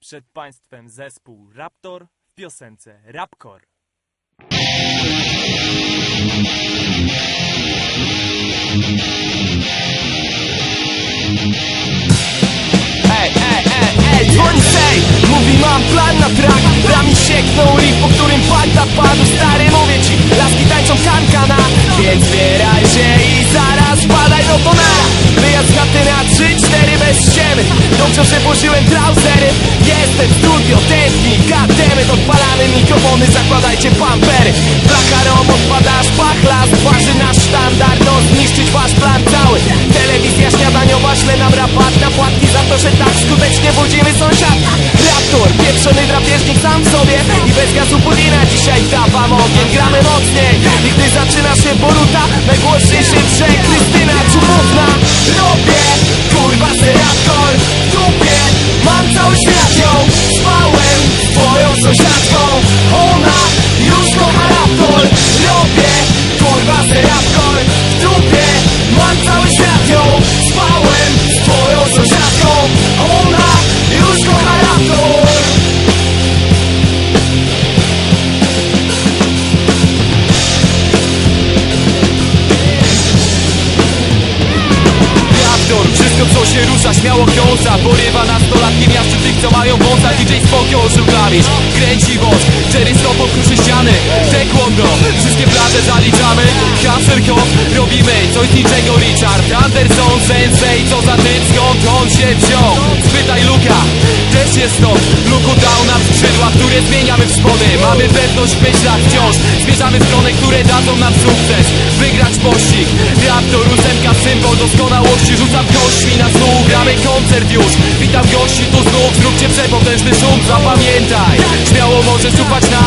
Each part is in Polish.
Przed Państwem zespół Raptor w piosence Rapcore. Ej, ej, ej, ej, dzwoni sej Mówi mam plan na track Rami sieknął riff, po którym pada Wyjazd na ty na 3-4 bez ściemy. Dobrze, że włożyłem trauzery Jestem w studio, tętni, goddammit Odpalamy mikrofony, zakładajcie pampery. Blakarom odpadasz, pachlas Twarzy nasz sztandar, no zniszczyć wasz plan cały. Telewizja śniadaniowa, śle nam rabat na płatki Za to, że tak skutecznie budzimy sąsiad Raptor, pieprzony drapieżnik sam w sobie. I bez gazu pudina dzisiaj dawam ogień. Gramy mocniej. I gdy zaczyna się poruta Najgłośniejszy brzeg Krystyna się rusza śmiało krąża Porywa nastolatki miastu tych co mają wąsa. DJ spokój ożył klawisz Kręci wąs, Jerry stopą kruszy ściany Taekwondo, wszystkie plaże zaliczamy Kop, robimy coś niczego Richard Anderson, Sensei, co za typ, skąd on się wziął? Spytaj Luka, też jest to. Luku dał nam skrzydła, które zmieniamy w spody Mamy pewność w myślach wciąż. Zmierzamy w stronę, które dadzą nam sukces. Wygrać pościg Raptor, ósemka, symbol doskonałości. Rzucam kośćmi na koncert już. Witam gości tu znów, zróbcie przepotężny szum Zapamiętaj, śmiało możesz ufać nam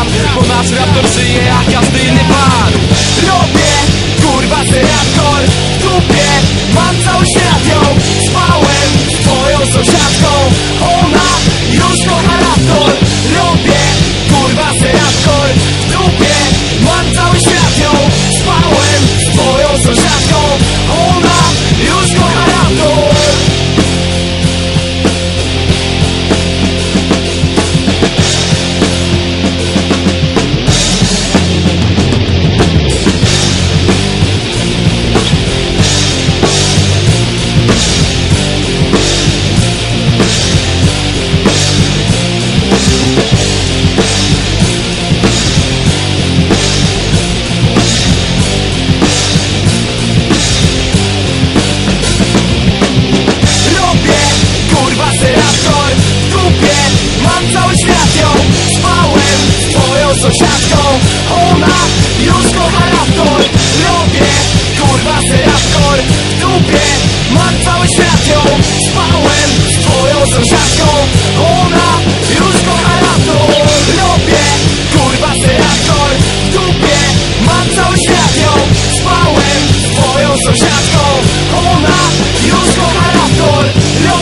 sąsiadką Ona już kocha raptor Robię, kurwa, se raptor. W dupie Mam cały świat ją